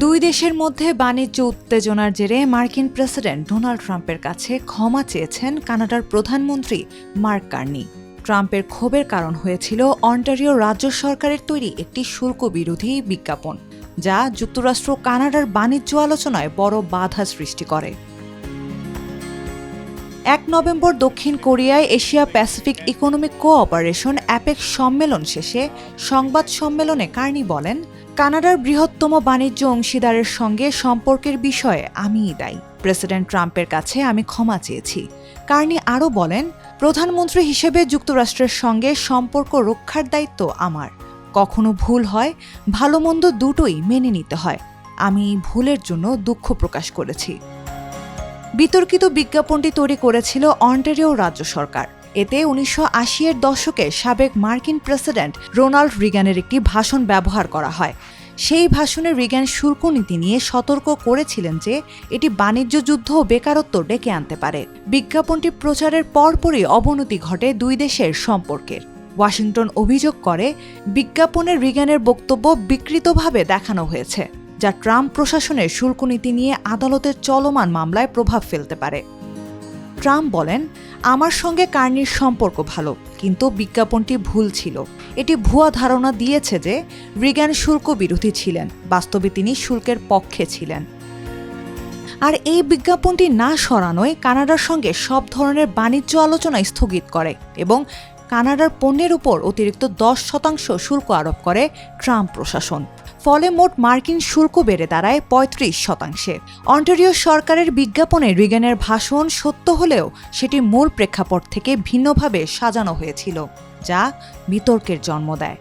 দুই দেশের মধ্যে বাণিজ্য উত্তেজনার জেরে মার্কিন প্রেসিডেন্ট ডোনাল্ড ট্রাম্পের কাছে ক্ষমা চেয়েছেন কানাডার প্রধানমন্ত্রী মার্ক কার্নি। ট্রাম্পের ক্ষোভের কারণ হয়েছিল অন্টারিও রাজ্য সরকারের তৈরি একটি শুল্ক বিরোধী বিজ্ঞাপন, যা যুক্তরাষ্ট্র কানাডার বাণিজ্য আলোচনায় বড় বাধা সৃষ্টি করে। এক নভেম্বর দক্ষিণ কোরিয়ায় Asia Pacific economic cooperation APEC সম্মেলন শেষে সংবাদ সম্মেলনে কার্নি বলেন কানাডার বৃহত্তম বাণিজ্য অংশীদারের সঙ্গে সম্পর্কের বিষয়ে আমিই দায়ী। প্রেসিডেন্ট ট্রাম্পের কাছে আমি ক্ষমা চেয়েছি। কার্নি আরও বলেন, প্রধানমন্ত্রী হিসেবে যুক্তরাষ্ট্রের সঙ্গে সম্পর্ক রক্ষার দায়িত্ব আমার। কখনো ভুল হয়, ভালো মন্দ দুটোই মেনে নিতে হয়। আমি ভুলের জন্য দুঃখ প্রকাশ করেছি। বিতর্কিত বিজ্ঞাপনটি তৈরি করেছিল অন্টারিও রাজ্য সরকার। এতে উনিশশো আশি এর দশকে সাবেক মার্কিন প্রেসিডেন্ট রোনাল্ড রিগানের একটি ভাষণ ব্যবহার করা হয়। সেই ভাষণে রিগান শুল্ক নীতি নিয়ে সতর্ক করেছিলেন যে, এটি বাণিজ্য যুদ্ধ ও বেকারত্ব ডেকে আনতে পারে। বিজ্ঞাপনটি প্রচারের পরপরই অবনতি ঘটে দুই দেশের সম্পর্কের ওয়াশিংটন অভিযোগ করে, বিজ্ঞাপনে রিগানের বক্তব্য বিকৃতভাবে দেখানো হয়েছে, যা ট্রাম্প প্রশাসনের শুল্ক নীতি নিয়ে আদালতের চলমান মামলায় প্রভাব ফেলতে পারে। ট্রাম্প বলেন, আমার সঙ্গে কার্নির সম্পর্ক ভালো, কিন্তু বিজ্ঞাপনটি ভুল ছিল। এটি ভুয়া ধারণা দিয়েছে যে রিগ্যান শুল্ক বিরোধী ছিলেন, বাস্তবে তিনি শুল্কের পক্ষে ছিলেন। আর এই বিজ্ঞাপনটি না সরানোয় কানাডার সঙ্গে সব ধরনের বাণিজ্য আলোচনা স্থগিত করে এবং কানাডার পণ্যের উপর অতিরিক্ত দশ শতাংশ শুল্ক আরোপ করে ট্রাম্প প্রশাসন। ফলে মোট মার্কিন শুল্ক বেড়ে দাঁড়ায় পঁয়ত্রিশ শতাংশে। অন্টারিও সরকারের বিজ্ঞাপনে রিগেনের ভাষণ সত্য হলেও সেটি মূল প্রেক্ষাপট থেকে ভিন্নভাবে সাজানো হয়েছিল, যা বিতর্কের জন্ম দেয়।